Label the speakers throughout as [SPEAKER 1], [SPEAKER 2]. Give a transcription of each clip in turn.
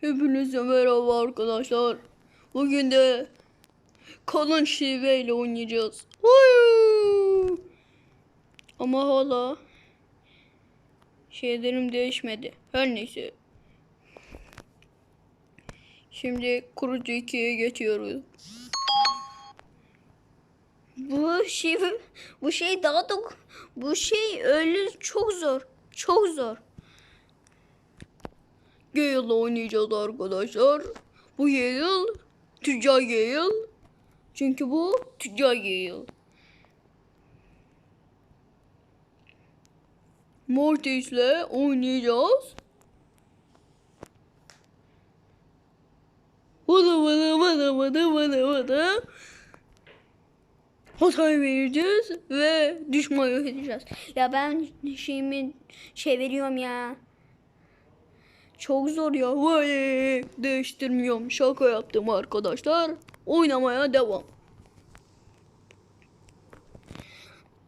[SPEAKER 1] Hepinize merhaba arkadaşlar. Bugün de kalın şiveyle oynayacağız. Huyuu. Ama hala şeylerim değişmedi. Her neyse. Şimdi kurucu 2'ye geçiyoruz. Bu şey bu şey daha da bu şey öyle çok zor. Çok zor. Gale oynayacağız arkadaşlar. Bu Gale tüccar Gale. Çünkü bu tüccar Gale. Mortis'le oynayacağız. Vada vada vada vada vada vada. Hatay vereceğiz ve düşman yok edeceğiz. Ya ben şeyimi şey veriyorum ya. Çok zor ya. Vay değiştirmiyorum. Şaka yaptım arkadaşlar. Oynamaya devam.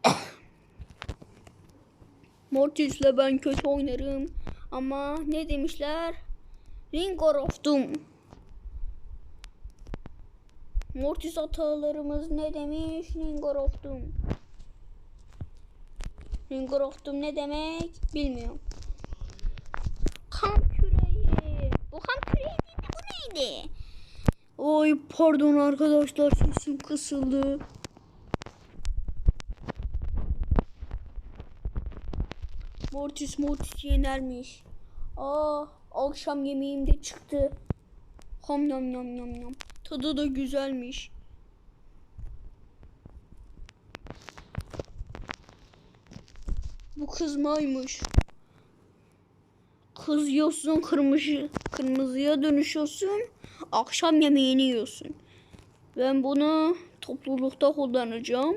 [SPEAKER 1] Mortis'le ben kötü oynarım. Ama ne demişler? Ring of Doom. Mortis hatalarımız ne demiş? Ring of Doom. Ring of Doom ne demek? Bilmiyorum. Neydi? Oy pardon arkadaşlar sesim kısıldı. Mortis Mortis yenermiş. Aa akşam yemeğim de çıktı. Ham nam nam nam nam. Tadı da güzelmiş. Bu. Kız yiyorsun kırmızı, kırmızıya dönüşüyorsun. Akşam yemeğini yiyorsun. Ben bunu toplulukta kullanacağım.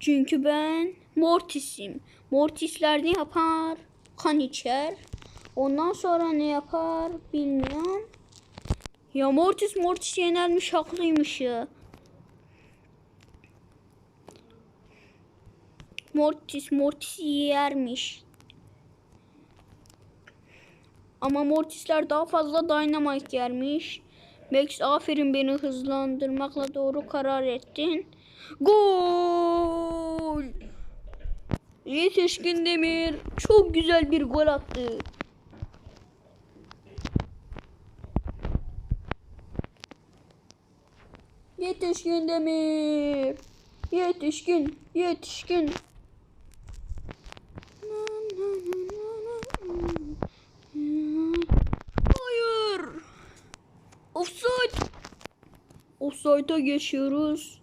[SPEAKER 1] Çünkü ben Mortis'im. Mortisler ne yapar? Kan içer. Ondan sonra ne yapar bilmiyorum. Ya Mortis Mortis yenermiş haklıymış ya. Mortis Mortis yermiş. Ama Mortisler daha fazla Dynamite yermiş. Max aferin beni hızlandırmakla doğru karar ettin. Gol! Yetişkin Demir çok güzel bir gol attı. Yetişkin Demir. Yetişkin, yetişkin. Hayır. Offside. Offside'a geçiyoruz.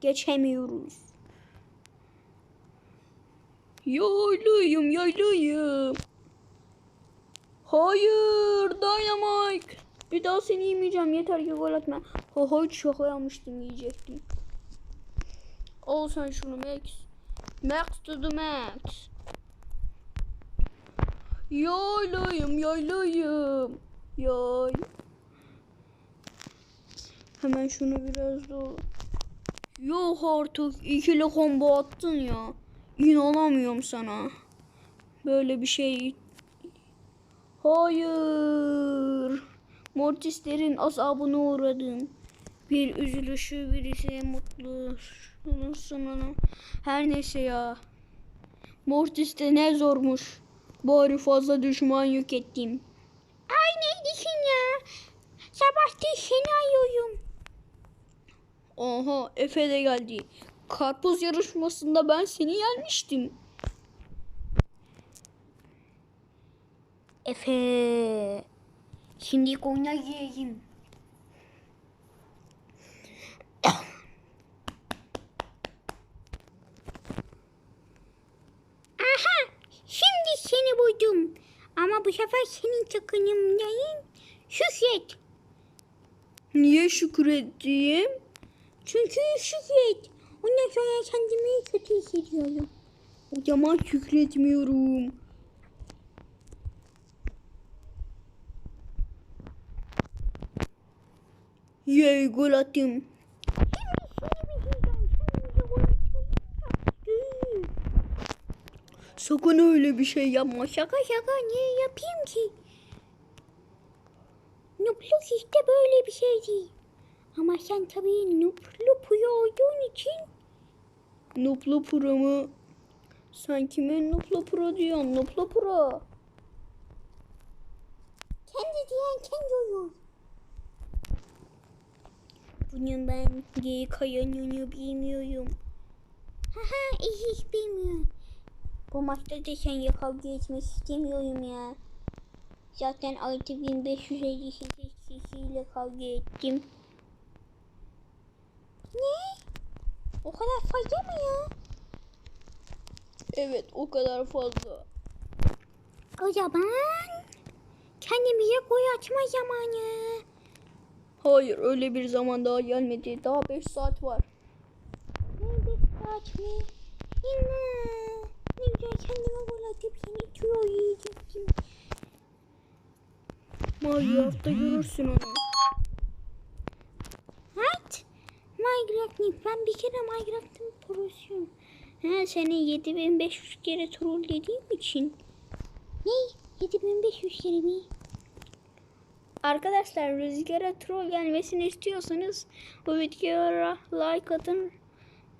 [SPEAKER 1] Geçemiyoruz. Yaylıyım, yaylıyım. Hayır, Dynamite. Bir daha seni yemeyeceğim. Yeter ki gol atma. Ha hiç şaka yapmıştım yiyecektim. Al sen şunu Max. Max to the max. Yaylıyım, yaylıyım. Yay. Hemen şunu biraz da... Yok artık ikili combo attın ya. İnanamıyorum sana. Böyle bir şey. Hayır. Mortislerin azabına uğradım. Bir üzülüşü birisi mutlu. Şunun sonunu. Her neyse ya. Mortis de ne zormuş. Bari fazla düşman yok ettim. Ay neydisin ya? Sabah seni arıyorum. Oha Efe de geldi. Karpuz yarışmasında ben seni yenmiştim. Efe. Şimdi oyuna gireyim. Aha! Şimdi seni buldum. Ama bu sefer senin takımındayım. Şükret. Niye şükredeyim? Çünkü şükret. Ondan sonra kendimi kötü hissediyorum. O zaman şükretmiyorum. Yay gol attım. Sakın öyle bir şey yapma. Şaka şaka niye yapayım ki?
[SPEAKER 2] Roblox işte böyle bir şey değil. Ama sen tabii Nuplu Puyo olduğun için
[SPEAKER 1] Nuplu Pro mu? Sen kime Nuplu Pro diyorsun? Nuplu Pro.
[SPEAKER 2] kendi diyen kendi olur. Bunun ben geri kayanını bilmiyorum. Haha hiç bilmiyorum. Bu maçta da seninle kavga etmek istemiyorum ya. Zaten 6558 kişiyle kavga ettim. Ne? O kadar fazla mı ya?
[SPEAKER 1] Evet o kadar fazla.
[SPEAKER 2] O zaman kendimize boy açma zamanı.
[SPEAKER 1] Hayır öyle bir zaman daha gelmedi. Daha 5 saat var.
[SPEAKER 2] Ne bir saat mi? Yine. Ne güzel kendime boy atıp seni tüyo yiyecektim.
[SPEAKER 1] Minecraft'ta görürsün onu.
[SPEAKER 2] Ne? Ben bir kere Minecraft'ın prosuyum.
[SPEAKER 1] He seni 7500 kere trollediğim için.
[SPEAKER 2] Ne? 7500 kere mi?
[SPEAKER 1] Arkadaşlar rüzgara troll gelmesini istiyorsanız bu videoya like atın.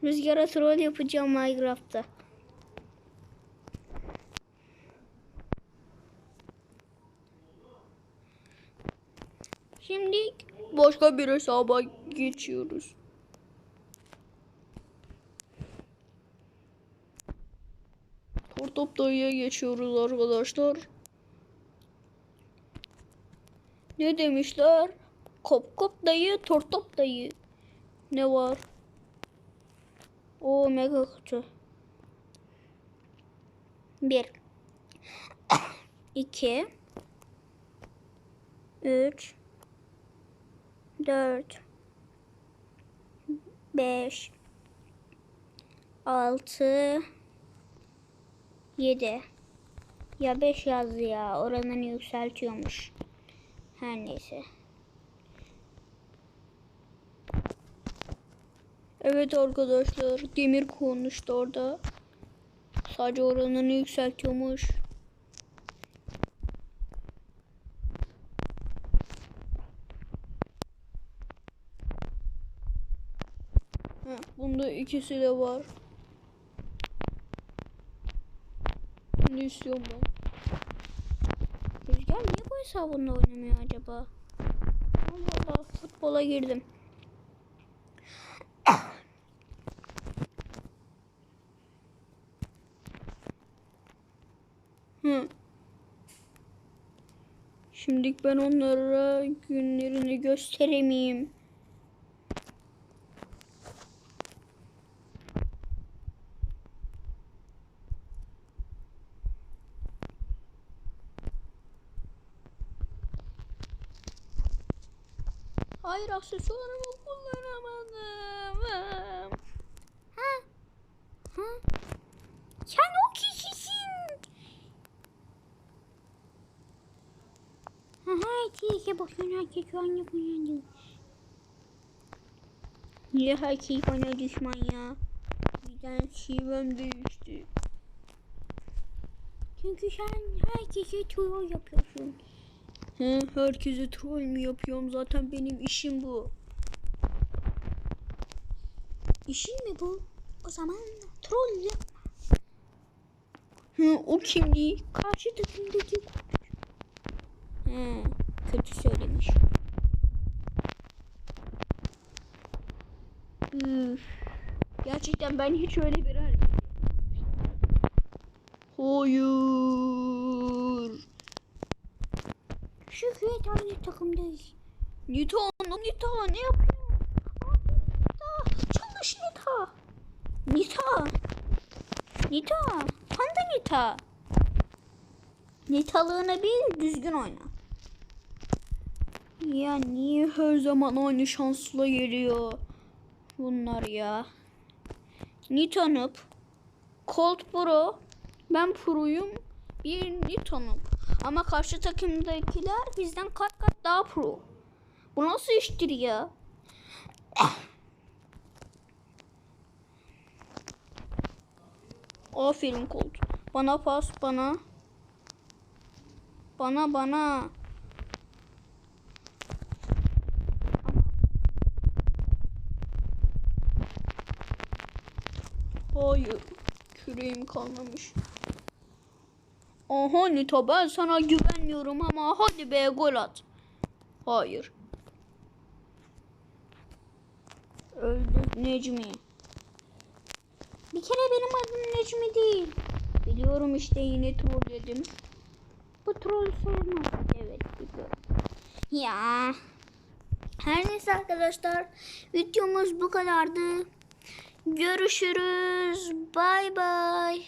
[SPEAKER 1] Rüzgara troll yapacağım Minecraft'ta. Şimdi başka bir hesaba geçiyoruz. Tortop dayıya geçiyoruz arkadaşlar. Ne demişler? Kop kop dayı, tortop dayı. Ne var? O mega kutu. Bir. iki, Üç. Dört. Beş. Altı. Yedi. Ya beş yazdı ya. Oranını yükseltiyormuş. Her neyse. Evet arkadaşlar demir konmuştu orada. Sadece oranını yükseltiyormuş. Bunda ikisi de var. Ne istiyorum ben? Rüzgar niye bu hesabında oynamıyor acaba? Allah Allah futbola girdim. Hı. Şimdilik ben onlara günlerini gösteremeyeyim. Hayır aksesuarımı kullanamadım.
[SPEAKER 2] Ha? Ha? Sen o kişisin. Aha ikisi bakıyorsun herkes şu an yapıyor.
[SPEAKER 1] Niye herkes bana düşman ya? Birden şivem değişti.
[SPEAKER 2] Çünkü sen herkese troll yapıyorsun.
[SPEAKER 1] He, herkese troll mü yapıyorum? Zaten benim işim bu.
[SPEAKER 2] İşin mi bu? O zaman troll yap.
[SPEAKER 1] Hı, o kimdi?
[SPEAKER 2] Karşı takımdaki
[SPEAKER 1] He, kötü söylemiş. Üf. Gerçekten ben hiç öyle bir hareket Hayır.
[SPEAKER 2] Şükret aynı takımdayız.
[SPEAKER 1] Nita, Nita ne yapıyor? Abi, Nita, çalış Nita. Nita. Nita, panda Nita. Nitalığını bil, düzgün oyna. Ya niye her zaman aynı şansla geliyor bunlar ya? Nita Noob, Colt Pro, ben Pro'yum, bir Newton'um. Ama karşı takımdakiler bizden kat kat daha pro. Bu nasıl iştir ya? Aferin Colt. Bana pas bana. Bana bana. Hayır. Küreğim kalmamış. Aha Nita ben sana güvenmiyorum ama hadi be gol at. Hayır. Öldü Necmi.
[SPEAKER 2] Bir kere benim adım Necmi değil.
[SPEAKER 1] Biliyorum işte yine trolledim.
[SPEAKER 2] Bu troll sayılmaz.
[SPEAKER 1] Evet biliyorum.
[SPEAKER 2] Ya.
[SPEAKER 1] Her neyse arkadaşlar videomuz bu kadardı. Görüşürüz. Bay bay.